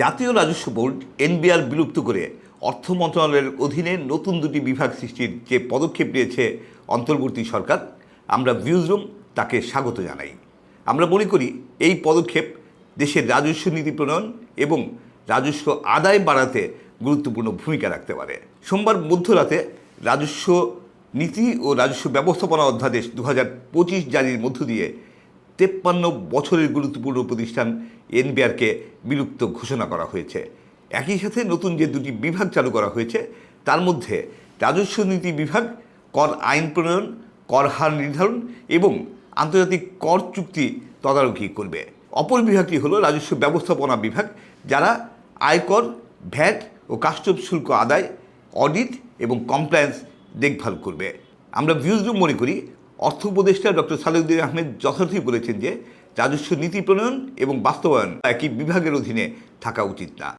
জাতীয় রাজস্ব board, NBR বিলুপ্ত করে অর্থ মন্ত্রণালয়ের অধীনে নতুন দুটি বিভাগ সৃষ্টির যে পদক্ষেপ নিয়েছে অন্তর্বর্তী সরকার, আমরা ভিউজরুম তাকে স্বাগত জানাই। আমরা মনে করি এই পদক্ষেপ দেশের রাজস্ব নীতি প্রণয়ন এবং রাজস্ব আদায় বাড়াতে গুরুত্বপূর্ণ ভূমিকা রাখতে পারে। সোমবার মধ্যরাতে রাজস্ব নীতি ও রাজস্ব ব্যবস্থাপনা অধ্যাদেশ দু হাজার পঁচিশ জারির মধ্য দিয়ে তেপ্পান্ন বছরের গুরুত্বপূর্ণ প্রতিষ্ঠান এনবিআরকে বিলুপ্ত ঘোষণা করা হয়েছে। একই সাথে নতুন যে দুটি বিভাগ চালু করা হয়েছে, তার মধ্যে রাজস্ব নীতি বিভাগ, কর আইন প্রণয়ন, কর হার নির্ধারণ এবং আন্তর্জাতিক কর চুক্তি তদারকি করবে। অপর বিভাগটি হলো রাজস্ব ব্যবস্থাপনা বিভাগ, যারা আয়কর, ভ্যাট ও কাস্টম শুল্ক আদায়, অডিট এবং কমপ্লায়েন্স দেখভাল করবে। আমরা ভিউজরুম মনে করি অর্থ উপদেষ্টা ডক্টর সালেউদ্দিন আহমেদ যথার্থই বলেছেন যে রাজস্ব নীতি প্রণয়ন এবং বাস্তবায়ন একই বিভাগের অধীনে থাকা উচিত না।